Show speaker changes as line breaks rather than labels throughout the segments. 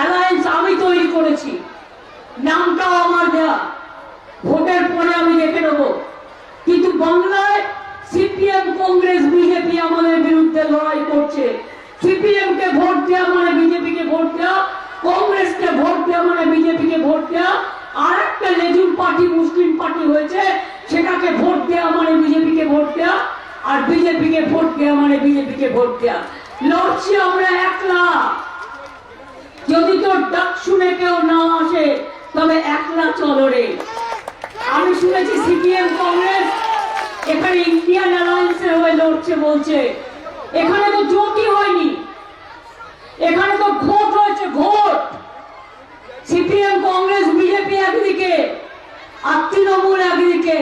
Alliance আমি তৈরি করেছি। নামটাও আমার দেয়া। ভোটের পরে আমি দেখে নেব কিন্তু বাংলায় সিপিএম, কংগ্রেস, বিজেপি আমাদের বিরুদ্ধে লড়াই করছে। সিপিএম কে ভোট দেওয়া মানে বিজেপি কে ভোট দেওয়া কংগ্রেসকে ভোট দেওয়া মানে বিজেপি কে ভোট দেওয়া আর একটা লেজুর পার্টি, মুসলিম পার্টি হয়েছে, সেটাকে ভোট দেওয়া মানে বিজেপি কে ভোট দেওয়া আর বিজেপি কে ভোট দেওয়া মানে বিজেপি কে ভোট দেওয়া লড়ছি আমরা যদি তোর ডাক শুনে কেউ না আসে, তবে একলা চলো রে। আমি শুনেছি সিপিএম কংগ্রেস, এখানে ইন্ডিয়ান অ্যালায়েন্সের হয়ে লড়ছে, বলছে। এখানে তো জোটই হয়নি। এখানে তো ভোট হয়েছে ভোট। সিপিএম কংগ্রেস, বিজেপি একদিকে, আর তৃণমূল একদিকে।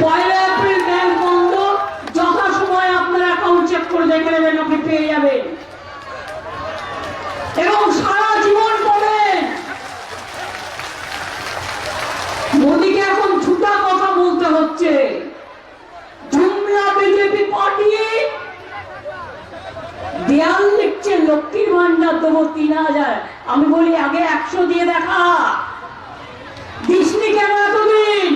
পয়লা এখন ছুটা কথা বলতে হচ্ছে। জুমলা বিজেপি পার্টি লক্ষ্মীর ভান্ডার দেবো তিন হাজার। আমি বলি, আগে একশো দিয়ে দেখা দিসনি কেন এতদিন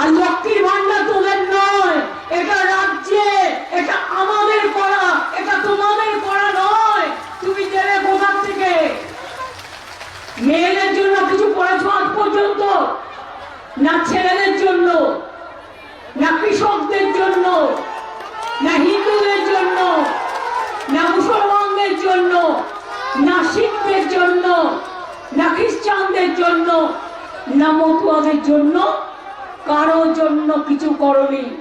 আর লক্ষ্মীর ভান্ডার তোদের নয়, এটা রাজ্যে, এটা আমাদের করা, এটা তোমাদের করা নয়। তুমি দেবে কোথার থেকে মেয়েদের জন্য কিছু করেছ আজ পর্যন্ত, না ছেলেদের জন্য, না কৃষকদের জন্য, না হিন্দুদের জন্য, না মুসলমানদের জন্য, না শিখদের জন্য, না খ্রিস্টানদের জন্য, না মতুয়াদের জন্য কারোর জন্য কিছু করনি।